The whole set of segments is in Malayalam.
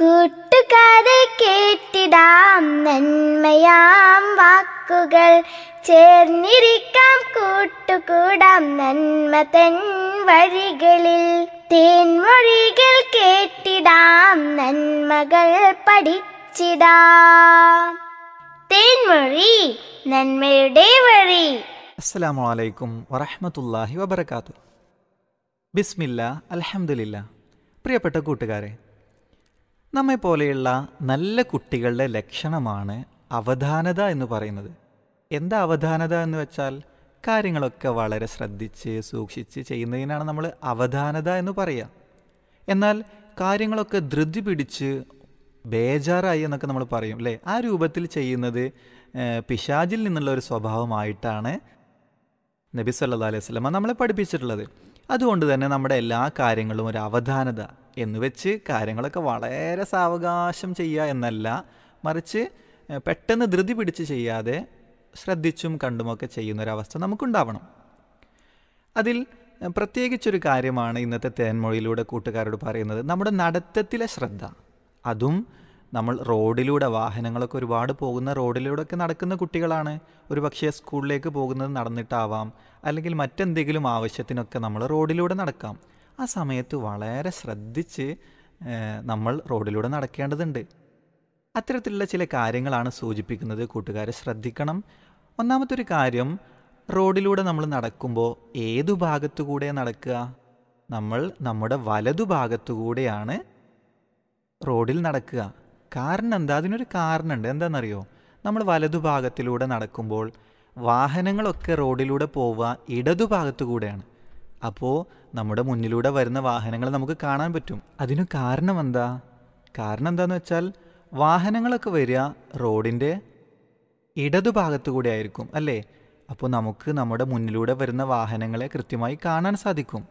കൂട്ടുകാരെ കേട്ടിടാം നന്മയാം വാക്കുകൾ. ചേർന്നിരിക്കാം കൂട്ടുകൂടാം നന്മ തൻ വഴികളിൽ. തേൻമൊഴികൾ കേട്ടിടാം നന്മകൾ പഠിച്ചിടാം. തേൻമൊഴി നന്മയുടെ വഴി. അസ്സലാമു അലൈക്കും വറഹ്മത്തുള്ളാഹി വബർക്കാത്തു ബിസ്മില്ല അലഹമില്ല പ്രിയപ്പെട്ട കൂട്ടുകാരെ നമ്മെ പോലെയുള്ള നല്ല കുട്ടികളുടെ ലക്ഷണമാണ് അവധാനത എന്ന് പറയുന്നത്. എന്താ അവധാനത എന്ന് വെച്ചാൽ കാര്യങ്ങളൊക്കെ വളരെ ശ്രദ്ധിച്ച് സൂക്ഷിച്ച് ചെയ്യുന്നതിനാണ് നമ്മൾ അവധാനത എന്ന് പറയുക. എന്നാൽ കാര്യങ്ങളൊക്കെ ധൃതി പിടിച്ച് ബേജാറായി എന്നൊക്കെ നമ്മൾ പറയും അല്ലേ? ആ രൂപത്തിൽ ചെയ്യുന്നത് പിശാജിൽ നിന്നുള്ള ഒരു സ്വഭാവമായിട്ടാണ് നബി സല്ലാ അലൈഹി സ്വലമ നമ്മളെ പഠിപ്പിച്ചിട്ടുള്ളത്. അതുകൊണ്ട് തന്നെ നമ്മുടെ എല്ലാ കാര്യങ്ങളും ഒരു അവധാനത എന്ന് വെച്ച് കാര്യങ്ങളൊക്കെ വളരെ സാവകാശം ചെയ്യുക എന്നല്ല മറിച്ച് പെട്ടെന്ന് ധൃതി പിടിച്ച് ചെയ്യാതെ ശ്രദ്ധിച്ചും കണ്ടുമൊക്കെ ചെയ്യുന്നൊരവസ്ഥ നമുക്കുണ്ടാവണം. അതിൽ പ്രത്യേകിച്ചൊരു കാര്യമാണ് ഇന്നത്തെ തേൻമൊഴിയിലൂടെ കൂട്ടുകാരോട് പറയുന്നത്. നമ്മുടെ നടത്തത്തിലെ ശ്രദ്ധ. അതും നമ്മൾ റോഡിലൂടെ വാഹനങ്ങളൊക്കെ ഒരുപാട് പോകുന്ന റോഡിലൂടെയൊക്കെ നടക്കുന്ന കുട്ടികളാണ്. ഒരു പക്ഷേ സ്കൂളിലേക്ക് പോകുന്നത് നടന്നിട്ടാവാം. അല്ലെങ്കിൽ മറ്റെന്തെങ്കിലും ആവശ്യത്തിനൊക്കെ നമ്മൾ റോഡിലൂടെ നടക്കാം. ആ സമയത്ത് വളരെ ശ്രദ്ധിച്ച് നമ്മൾ റോഡിലൂടെ നടക്കേണ്ടതുണ്ട്. അത്തരത്തിലുള്ള ചില കാര്യങ്ങളാണ് സൂചിപ്പിക്കുന്നത്. കൂട്ടുകാരെ ശ്രദ്ധിക്കണം. ഒന്നാമത്തെ ഒരു കാര്യം റോഡിലൂടെ നമ്മൾ നടക്കുമ്പോൾ ഏതു ഭാഗത്തുകൂടെ നടക്കുക? നമ്മൾ നമ്മുടെ വലതു ഭാഗത്തുകൂടെയാണ് റോഡിൽ നടക്കുക. കാരണം എന്താ അതിനൊരു കാരണമുണ്ട് എന്താണെന്നറിയോ നമ്മൾ വലതുഭാഗത്തിലൂടെ നടക്കുമ്പോൾ വാഹനങ്ങളൊക്കെ റോഡിലൂടെ പോവുക ഇടതുഭാഗത്തു കൂടെയാണ്. അപ്പോൾ നമ്മുടെ മുന്നിലൂടെ വരുന്ന വാഹനങ്ങൾ നമുക്ക് കാണാൻ പറ്റും. അതിന് കാരണം എന്താ കാരണം എന്താന്ന് വെച്ചാൽ വാഹനങ്ങളൊക്കെ വരിക റോഡിന്റെ ഇടതുഭാഗത്തു കൂടെ ആയിരിക്കും അല്ലേ? അപ്പോൾ നമുക്ക് നമ്മുടെ മുന്നിലൂടെ വരുന്ന വാഹനങ്ങളെ കൃത്യമായി കാണാൻ സാധിക്കും.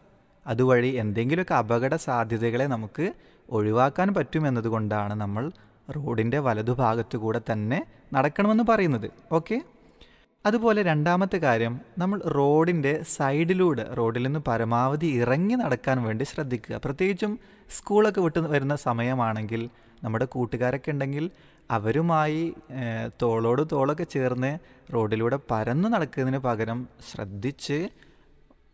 അതുവഴി എന്തെങ്കിലുമൊക്കെ അപകട സാധ്യതകളെ നമുക്ക് ഒഴിവാക്കാൻ പറ്റും എന്നതുകൊണ്ടാണ് നമ്മൾ റോഡിന്റെ വലതുഭാഗത്തു കൂടെ തന്നെ നടക്കണമെന്ന് പറയുന്നത്. ഓക്കെ? അതുപോലെ രണ്ടാമത്തെ കാര്യം നമ്മൾ റോഡിന്റെ സൈഡിലൂടെ റോഡിൽ നിന്ന് പരമാവധി ഇറങ്ങി നടക്കാൻ വേണ്ടി ശ്രദ്ധിക്കുക. പ്രത്യേകിച്ചും സ്കൂളൊക്കെ വിട്ട് വരുന്ന സമയമാണെങ്കിൽ നമ്മുടെ കൂട്ടുകാരൊക്കെ ഉണ്ടെങ്കിൽ അവരുമായി തോളോട് തോളൊക്കെ ചേർന്ന് റോഡിലൂടെ പരന്നു നടക്കുന്നതിന് പകരം ശ്രദ്ധിച്ച്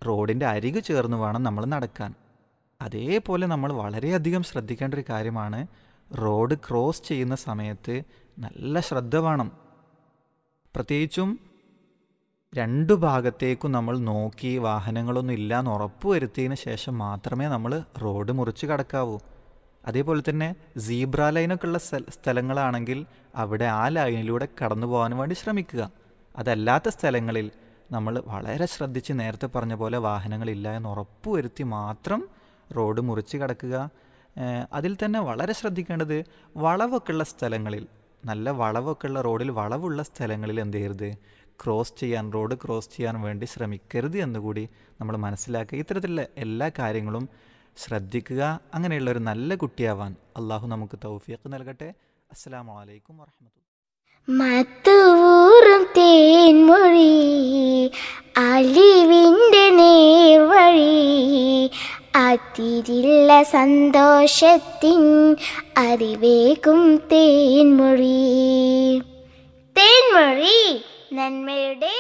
റോഡിന്റെ അരികു ചേർന്ന് വേണം നമ്മൾ നടക്കാൻ. അതേപോലെ നമ്മൾ വളരെയധികം ശ്രദ്ധിക്കേണ്ട ഒരു കാര്യമാണ് റോഡ് ക്രോസ് ചെയ്യുന്ന സമയത്ത് നല്ല ശ്രദ്ധ വേണം. പ്രത്യേകിച്ചും രണ്ടു ഭാഗത്തേക്കും നമ്മൾ നോക്കി വാഹനങ്ങളൊന്നും ഇല്ല എന്ന് ഉറപ്പ് വരുത്തിയതിന് ശേഷം മാത്രമേ നമ്മൾ റോഡ് മുറിച്ച് കടക്കാവൂ. അതേപോലെ തന്നെ സീബ്ര ലൈനൊക്കെ ഉള്ള സ്ഥല- സ്ഥലങ്ങളാണെങ്കിൽ അവിടെ ആ ലൈനിലൂടെ കടന്നു പോകാൻ വേണ്ടി ശ്രമിക്കുക. അതല്ലാത്ത സ്ഥലങ്ങളിൽ നമ്മൾ വളരെ ശ്രദ്ധിച്ച് നേരത്തെ പറഞ്ഞ പോലെ വാഹനങ്ങളില്ല എന്ന് ഉറപ്പ് വരുത്തി മാത്രം റോഡ് മുറിച്ച് കടക്കുക. അതിൽ തന്നെ വളരെ ശ്രദ്ധിക്കേണ്ടത് വളവൊക്കെ ഉള്ള സ്ഥലങ്ങളിൽ നല്ല വളവൊക്കെ ഉള്ള റോഡിൽ വളവുള്ള സ്ഥലങ്ങളിൽ എന്ത് ചെയ്യരുത്? ക്രോസ് ചെയ്യാൻ റോഡ് ക്രോസ് ചെയ്യാൻ വേണ്ടി ശ്രമിക്കരുത് എന്നുകൂടി നമ്മൾ മനസ്സിലാക്കുക. ഇത്തരത്തിലുള്ള എല്ലാ കാര്യങ്ങളും ശ്രദ്ധിക്കുക. അങ്ങനെയുള്ള ഒരു നല്ല കുട്ടിയാവാൻ അള്ളാഹു നമുക്ക് തൗഫീഖ് നൽകട്ടെ. അസ്സാം വലൈക്കും വാഹമത്തു മത്തുവൂറും തേൻമൊഴി അലിവിന്റെ അതിരില്ല സന്തോഷത്തിൻ അറിവേകും തേൻമൊഴി. തേൻമൊഴി നന്മയുടെ